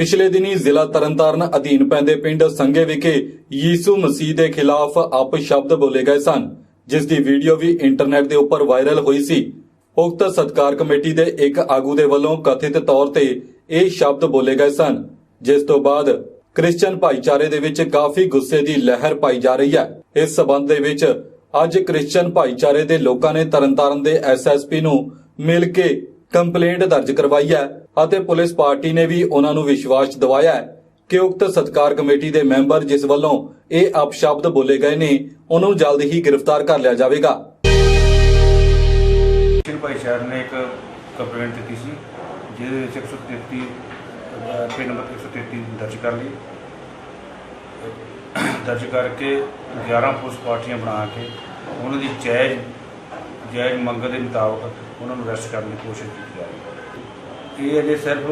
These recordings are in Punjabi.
ਪਿਛਲੇ ਦਿਨੀ ਜ਼ਿਲ੍ਹਾ ਤਰਨਤਾਰਨ ਅਧੀਨ ਪੈਂਦੇ ਪਿੰਡ ਸੰਗੇ ਵਿਖੇ ਯੀਸੂ ਮਸੀਹ ਦੇ ਖਿਲਾਫ ਅਪਸ਼ਬਦ ਬੋਲੇ ਗਏ ਸਨ, ਜਿਸ ਦੀ ਵੀਡੀਓ ਵੀ ਇੰਟਰਨੈਟ ਦੇ ਉੱਪਰ ਵਾਇਰਲ ਹੋਈ ਸੀ। ਉਕਤ ਸਤਕਾਰ ਕਮੇਟੀ ਦੇ ਇੱਕ ਆਗੂ ਦੇ ਵੱਲੋਂ ਕਥਿਤ ਤੌਰ ਤੇ ਇਹ ਸ਼ਬਦ ਬੋਲੇ ਗਏ ਸਨ, ਜਿਸ ਤੋਂ ਬਾਅਦ ਕ੍ਰਿਸਚੀਅਨ ਭਾਈਚਾਰੇ ਦੇ ਵਿੱਚ ਕਾਫੀ ਗੁੱਸੇ ਦੀ ਲਹਿਰ ਪਾਈ ਜਾ ਰਹੀ ਹੈ। ਇਸ ਸਬੰਧ ਦੇ ਵਿੱਚ ਅੱਜ ਕ੍ਰਿਸਚੀਅਨ ਭਾਈਚਾਰੇ ਦੇ ਲੋਕਾਂ ਨੇ ਤਰਨਤਾਰਨ ਦੇ ਐਸਐਸਪੀ ਨੂੰ ਮਿਲ ਕੇ ਕੰਪਲੇਂਟ ਦਰਜ ਕਰਵਾਈ ਹੈ। ਅਤੇ ਪੁਲਿਸ ਪਾਰਟੀ ਨੇ ਵੀ ਉਹਨਾਂ ਨੂੰ ਵਿਸ਼ਵਾਸ ਦਿਵਾਇਆ ਹੈ ਕਿ ਉਕਤ ਸਤਕਾਰ ਕਮੇਟੀ ਦੇ ਮੈਂਬਰ ਜਿਸ ਵੱਲੋਂ ਇਹ ਅਪਸ਼ਬਦ ਬੋਲੇ ਗਏ ਨੇ, ਉਹਨੂੰ ਜਲਦ ਹੀ ਗ੍ਰਿਫਤਾਰ ਕਰ ਲਿਆ ਜਾਵੇਗਾ। ਸਿੰਘ ਭਾਈ ਸ਼ਹਿਰ ਨੇ ਇੱਕ ਕੰਪਲੇਂਟ ਦਿੱਤੀ ਸੀ, ਜਿਹਦੇ ਵਿੱਚ 133 ਪੇ ਨੰਬਰ 133 ਦਰਜ ਕਰ ਲਈ। ਦਰਜ ਕਰਕੇ 11 ਪੁਲਿਸ ਪਾਰਟੀਆਂ ਬਣਾ ਕੇ ਉਹਨਾਂ ਦੀ ਜਾਇਜ਼ ਜਾਇਜ਼ ਮੰਗ ਦੇ ਮੁਤਾਬਕ ਉਹਨਾਂ ਨੂੰ ਅਰੈਸਟ ਕਰਨ ਦੀ ਕੋਸ਼ਿਸ਼ ਕੀਤੀ ਜਾ ਰਹੀ ਹੈ। ਇਹ ਅਜੇ ਸਿਰਫ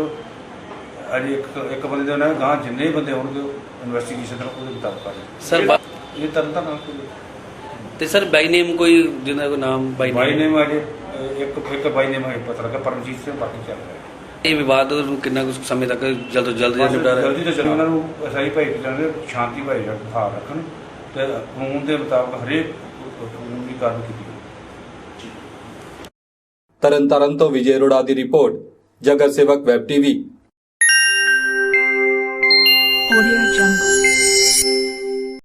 ਅਜੇ ਇੱਕ ਇੱਕ ਬੰਦੇ ਦੇ ਨਾਲ ਗਾਂ ਜਿੰਨੇ ਬੰਦੇ ਹੋਣਗੇ ਇਨਵੈਸਟੀਗੇਸ਼ਨ ਉਹਦੇ ਮੁਤਾਬਕ ਕਰ ਸਰ ਇਹ ਤਰਨ ਤਾਂ ਨਾਲ ਕੋਈ ਤੇ ਸਰ ਬਾਈ ਨੇਮ ਕੋਈ ਜਿਹਦਾ ਕੋਈ ਨਾਮ ਬਾਈ ਬਾਈ ਨੇਮ ਅਜੇ ਇੱਕ ਇੱਕ ਬਾਈ ਨੇਮ ਹੈ ਪਤਾ ਲੱਗਾ ਪਰਮਜੀਤ ਸਿੰਘ ਬਾਕੀ ਚੱਲ ਰਿਹਾ ਹੈ। ਇਹ ਵਿਵਾਦ ਨੂੰ ਕਿੰਨਾ ਕੁ ਸਮੇਂ ਤੱਕ ਜਲਦ ਤੋਂ ਜਲਦ ਨਿਪਟਾ ਜਲਦੀ ਤੋਂ ਜਲਦੀ ਉਹਨਾਂ ਨੂੰ ਸਹੀ ਭਾਈ ਜਾਂਦੇ ਸ਼ਾਂਤੀ ਭਾਈ ਦਾ ਭਾਵ ਰੱਖਣ ਤੇ ਕਾਨੂੰਨ ਦੇ ਮੁਤਾਬਕ ਹਰੇਕ ਕਾਨੂੰਨੀ ਕਾਰਵਾਈ ਕੀਤੀ ਤਰਨਤਾਰਨ ਤੋਂ ਵਿਜੇ ਅਰੋੜਾ ਦੀ ਰਿਪੋਰਟ। ਜਗਤ ਸੇਵਕ ਵੈਬ ਟੀਵੀ ਆਡੀਓ ਜੰਗਲ